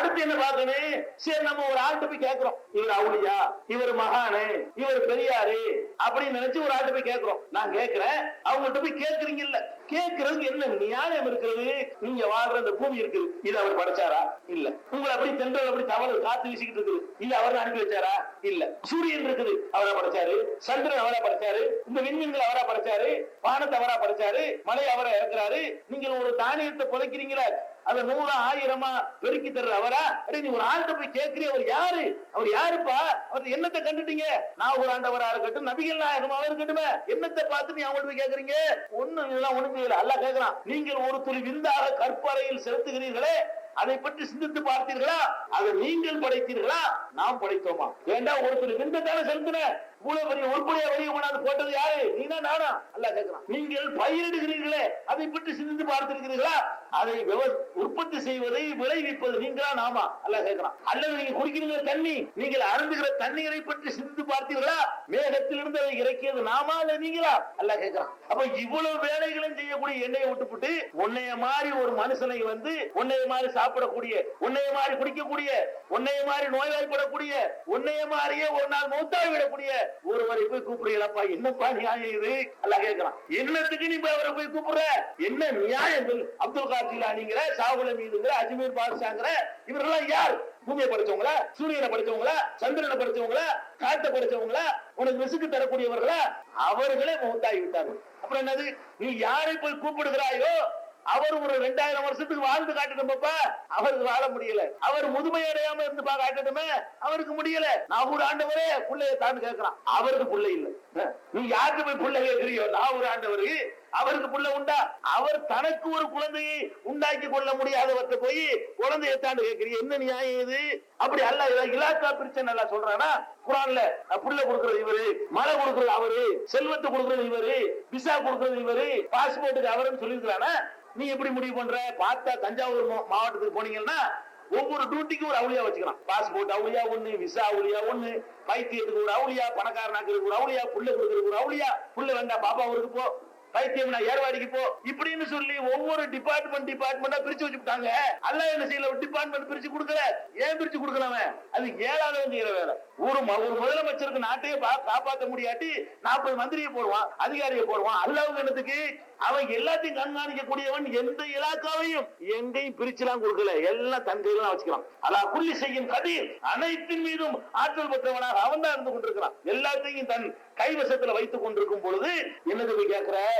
அடுத்து என்ன பார்க்கணும்? சரி நம்ம ஒரு ஆள்கிட்ட போய் கேட்கிறோம். இவர் அவுளியா? இவர் மகானு? இவர் பெரியாரு? அப்படின்னு நினைச்சு ஒரு ஆள்கிட்ட போய் கேட்கிறோம். நான் கேட்கிறேன். அவங்கள்ட்ட போய் கேட்கறீங்க இல்ல. கேட்கறதுக்கு என்ன நியாயம் இருக்கிறது? நீங்க வாழ்ற அந்த பூமி இருக்குது. இது அவர் படைச்சாரா? இல்ல. உங்களை அப்படி தென்றல் அப்படி தவறு காத்து வீசிக்கிட்டு இருக்குது. இது அவர் அனுப்பி வச்சாரா? இல்ல. சூரியன் இருக்குது. அவரா படைச்சாரு? சந்திரன் அவரா படைச்சாரு? இந்த விண்மீன்கள் அவரா படைச்சாரு? வானத்தை அவரா படைச்சாரு? மலை அவரா இறக்குறாரு? நீங்க ஒரு தானியத்தை புதைக்கிறீங்களா அத நூறு ஆயிரமா பெருக்கி தர்ற அவரா? நீ ஒரு ஆள்கிட்ட போய் கேட்கிறீ அவர் யாரு? அவர் யாருப்பா? அவர் என்னத்தை கண்டுட்டீங்க? நான் ஒரு ஆண்டவரா இருக்கட்டும் நபிகள் நாயகமாக இருக்கட்டுமே. என்னத்தை பார்த்து நீ அவங்கள்ட்ட போய் கேட்கறீங்க? ஒண்ணு இதெல்லாம் ஒண்ணுமே இல்லை. அல்ல கேட்கலாம் நீங்கள் ஒரு துளி விருந்தாக கற்பறையில் செலுத்துகிறீர்களே அதை பற்றி சிந்தித்து பார்த்தீர்களா? அதை நீங்கள் படைத்தீர்களா? நாம் படைத்தோமா? வேண்டாம் ஒரு விருந்தத்தான செலுத்தின? இவ்வளவு பெரிய உருப்படியா வெளியே கொண்டாந்து போட்டது யாரு? நீனா நானா? அல்ல கேட்கிறான் நீங்கள் பயிரிடுகிறீர்களே அதை பற்றி சிந்தித்து பார்த்திருக்கிறீர்களா? அதை விவ- உற்பத்தி செய்வதை விளைவிப்பது நீங்களா நாமா? அல்ல கேட்கிறான் அல்லது நீங்க குடிக்கிறீங்க தண்ணி நீங்கள் அருந்துகிற தண்ணீரை பற்றி சிந்தித்து பார்த்தீர்களா? மேகத்திலிருந்து அதை இறக்கியது நாமா அல்ல நீங்களா? அல்ல கேட்கிறான் அப்ப இவ்வளவு வேலைகளும் செய்யக்கூடிய எண்ணெயை விட்டுப்புட்டு உன்னைய மாதிரி ஒரு மனுஷனை வந்து உன்னைய மாதிரி சாப்பிடக்கூடிய உன்னைய மாதிரி குடிக்கக்கூடிய உன்னைய மாதிரி நோய்வாய்ப்படக்கூடிய உன்னைய மாதிரியே ஒரு நாள் மௌத்தாவி விடக்கூடிய ஒருவரை போய் கூப்பிடுறீங்களப்பா? என்னப்பா நியாயம் இது? அல்ல கேட்கலாம். என்னத்துக்கு நீ போய் அவரை போய் கூப்பிடுற? என்ன நியாயம் அப்துல் கார்ஜிலானிங்கிற சாகுல மீதுங்கிற அஜ்மீர் பாதுஷாங்கிற இவரெல்லாம் யார்? பூமியை படிச்சவங்களா? சூரியனை படிச்சவங்களா? சந்திரனை படிச்சவங்களா? காத்தை படிச்சவங்களா? உனக்கு விசுக்கு தரக்கூடியவர்களா? அவர்களே மௌத்தாகி விட்டார்கள் அப்புறம் என்னது? நீ யாரை போய் கூப்பிடுகிறாயோ அவர் ஒரு ரெண்டாயிரம் வருஷத்துக்கு வாழ்ந்து காட்டணும்ப்பா அவருக்கு வாழ முடியல. அவர் முதுமை அடையாம இருந்து பா காட்டணுமே அவருக்கு முடியல. நான் ஒரு ஆண்டவரே பிள்ளைய தான் கேட்கிறான். அவருக்கு பிள்ளை இல்ல. நீ யாருக்கு போய் புள்ளை கேட்கிறியோ? நான் ஒரு ஆண்டவருக்கு. அவருக்கு புள்ள உண்டா? அவர் தனக்கு ஒரு குழந்தையை உண்டாக்கி கொள்ள முடியாதவற்றை போய் குழந்தையை தாண்டு கேட்கிறீங்க என்ன நியாயம் இது? அப்படி அல்ல இலாக்கா பிரிச்சு நல்லா சொல்றானா? குரான்ல புள்ள கொடுக்கறது இவரு மழை கொடுக்கறது அவரு செல்வத்தை கொடுக்கறது இவரு விசா கொடுக்கறது இவரு பாஸ்போர்ட்டுக்கு அவருன்னு சொல்லியிருக்கிறானா? நீ எப்படி முடிவு பண்ற? பார்த்தா தஞ்சாவூர் மாவட்டத்துக்கு போனீங்கன்னா ஒவ்வொரு டியூட்டிக்கும் ஒரு அவுளியா வச்சுக்கலாம். பாஸ்போர்ட் அவுளியா ஒண்ணு விசா அவுளியா ஒண்ணு பைத்தியத்துக்கு ஒரு அவுளியா பணக்காரனாக்கு ஒரு அவுளியா புள்ள கொடுக்கறதுக்கு ஒரு அவுளியா புள்ள வேண்டாம் பாப்பா ஊருக்கு போ. பைத்தியம்னா ஏர்வாடிக்கு போ. இப்படின்னு சொல்லி ஒவ்வொரு டிபார்ட்மெண்ட் டிபார்ட்மெண்டா பிரிச்சு வச்சுட்டாங்க அல்ல என்ன செய்யல? ஒரு டிபார்ட்மெண்ட் பிரிச்சு கொடுக்கல. ஏன் பிரிச்சு கொடுக்கலாம அது ஏழாவது செய்யற வேலை. ஒரு ஒரு முதலமைச்சருக்கு நாட்டையே பா- முடியாட்டி நாற்பது மந்திரியை போடுவான் அதிகாரியை போடுவான். அல்லாவுக்கு என்னத்துக்கு? அவன் எல்லாத்தையும் கண்காணிக்கக்கூடியவன் எந்த இலாக்காவையும் எங்கேயும் பிரிச்சுலாம் கொடுக்கல. எல்லாம் தன் கையில தான் வச்சுக்கலாம் அல்லா குள்ளி செய்யும் கதீர். அனைத்தின் மீதும் ஆற்றல் பெற்றவனாக அவன் தான் இருந்து கொண்டிருக்கிறான். எல்லாத்தையும் தன் கைவசத்துல வைத்துக் கொண்டிருக்கும் பொழுது என்னது போய் கேட்கிற?